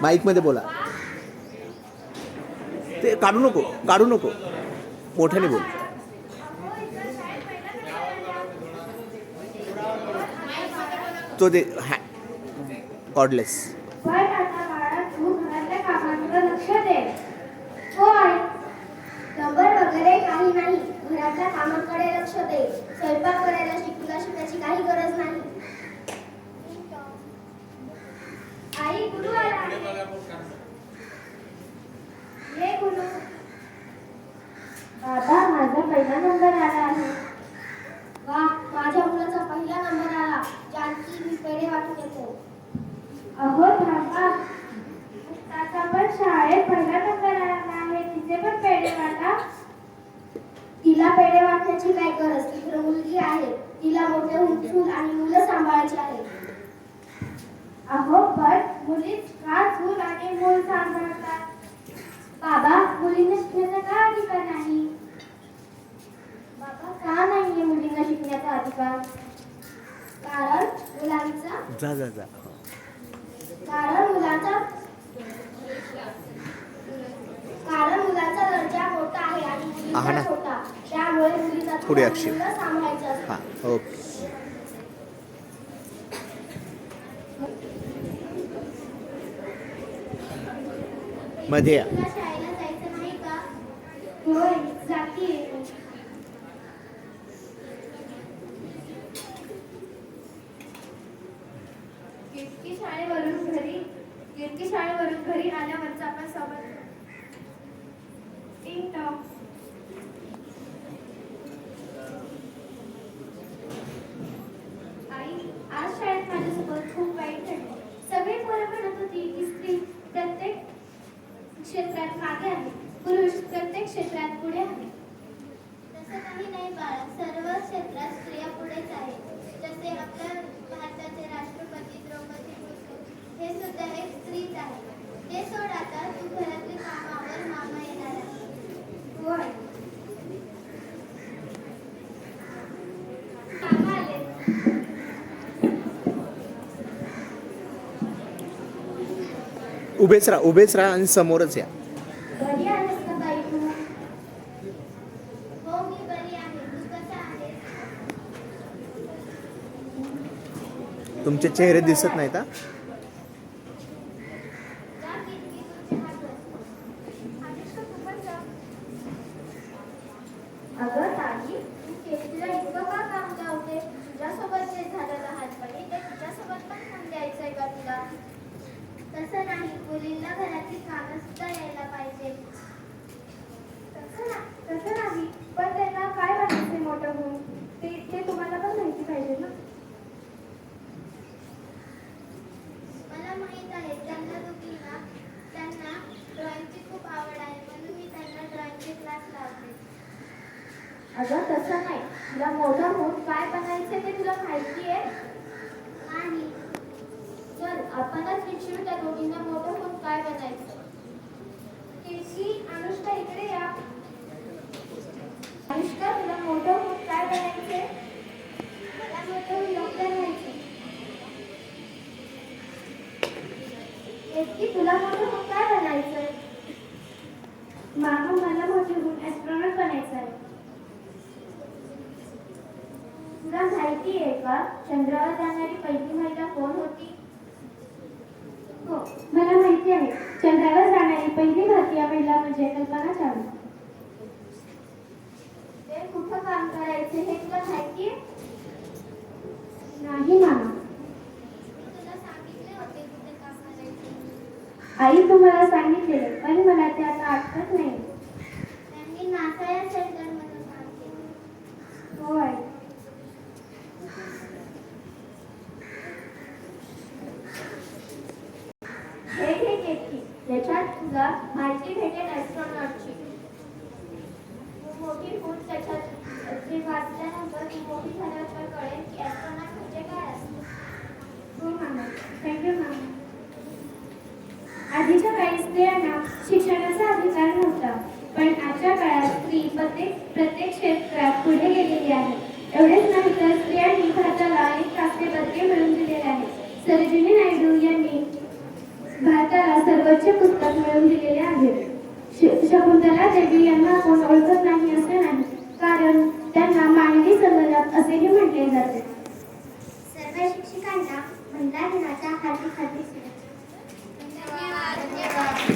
माईकमध्ये बोला. ते काढू नको काढू नको. मोठ्याने बोल. तो ते हॅ कॉर्डलेस घरातल्या कामांकडे लक्ष दे. आई नंबर वगैरे काही नाही. घरातल्या कामांकडे लक्ष दे. स्वयंपाक करायला काही गरज नाही. आई गुरु आला? ये गुरु बाबा माझा पहिला नंबर आला आहे. वा माझ्या मुलाचा पहिला नंबर आला. जानकी मी पेढे वाटून येतो. अहो थांबा. मुक्ताचा पण शाळेत पहिला नंबर आला आहे. तिचे पण पेढे वाटा. तिला पेढे वाटण्याची काय गरज? ती मुलगी आहे. तिला मोठे चूल आणि मुलं सांभाळायची आहे. अहो पण मुलीच का चूल आणि मूल सांभाळतात बाबा मुलींना शिकण्याचा का अधिकार नाही बाबा का नाहीये मुलींना शिकण्याचा अधिकार कारण मुलांचा जा जा जा कारण मुलाचा कारण मुलाचा दर्जा मोठा आहे आणि. मुलीचा छोटा त्यामुळे मुलीचा थोडी अक्षर. सांभाळायचं. हां ओके मध्ये. या शाळेला जायचं नाही का शाळेवरून घरी कीर्ती शाळेवरून घरी आल्यावरचा आपण सोबत टिंग टॉक आई आज शाळेत माझ्यासोबत खूप वाईट घडलं सगळी पोरं म्हणत होती की स्त्री प्रत्येक क्षेत्रात मागे आहे. पुरुष प्रत्येक क्षेत्रात पुढे आहे. तसं काही नाही बाळा. सर्व क्षेत्रात स्त्रिया पुढेच आहेत. जसे आपल्या भारताचे राष्ट्रपती द्रौपदी मुर्मू हे सुद्धा एक स्त्रीच आहे ते सोड आता तू घरातली कामावर मामा येणार आहे होय मामा आले उभेच राहा उभेच राहा आणि समोरच या. हो तुमचे चेहरे दिसत नाहीत हा जा कीर्ती तू चहा कर आलीस का तू पण जा अगं ताई तू केसरीला इतकं का काम लावते तुझ्यासोबत जे झालं लहानपणी ते तुझ्यासोबत पण काम द्यायचंय का तुला तसं नाही मुलींना घरातली कामं सुद्धा यायला पाहिजे तसं ना तसं नाही पण त्यांना काय बनायचे मोठं होऊन ते ते तुम्हाला पण माहिती पाहिजे ना मला माहीत आहे त्यांना दोघींना त्यांना ड्रॉइंगची खूप आवड आहे म्हणून मी त्यांना ड्रॉइंगचे क्लास लावते अगं तसं नाही. तुला मोठं होऊन काय बनायचं ते तुला माहिती आहे आणि चल आपणच विचारू त्या दोघींना मोठं होऊन काय बनायचं कीर्ती अनुष्का इकडे या. अनुष्का तुला मोठं होऊन काय बनायचे मला मोठं होऊन डॉक्टर व्हायचे कीर्ती तुला मोठं होऊन काय बनायचंय? मामा मला मोठे होऊन ऍस्ट्रॉनॉट बनायचं आहे तुला माहिती आहे का? चंद्रावर जाणारी पहिली महिला कोण होती? हो मला माहिती आहे. चंद्रावर जाणारी पहिली भारतीय महिला म्हणजे कल्पना चावला. ते कुठं काम करायचे हे तुला माहिती आहे? नाही मामा. आई तुम्हाला सांगितले पण मला ते आता आठवत नाही. त्यांनी नासा या सेंटरमधून काम केले. हो आई हे घे केकी याच्यात तुला माहिती भेटेल ॲस्ट्रॉनॉटची तू मोठी होत त्याच्यात ते वाचल्यानंतर तू मोठी झाल्यावर कळेल की ॲस्ट्रॉनॉट म्हणजे काय असतं. हो मामा थँक्यू मामा आधीच्या काळी स्त्रियांना शिक्षणाचा अधिकार नव्हता पण आजच्या काळात स्त्री प्रत्येक प्रत्येक क्षेत्रात पुढे गेलेली आहे. एवढेच नाही तर स्त्रियांनी भारताला एक राष्ट्रीय पदके मिळवून प्रकारचे पुस्तक मिळवून दिलेले आहेत शकुंतला देवी यांना कोण ओळखत नाही असे नाही कारण त्यांना मानवी संदर्भात असेही म्हटले जाते. सर्व शिक्षिकांना महिला दिनाच्या हार्दिक हार्दिक शुभेच्छा. धन्यवाद.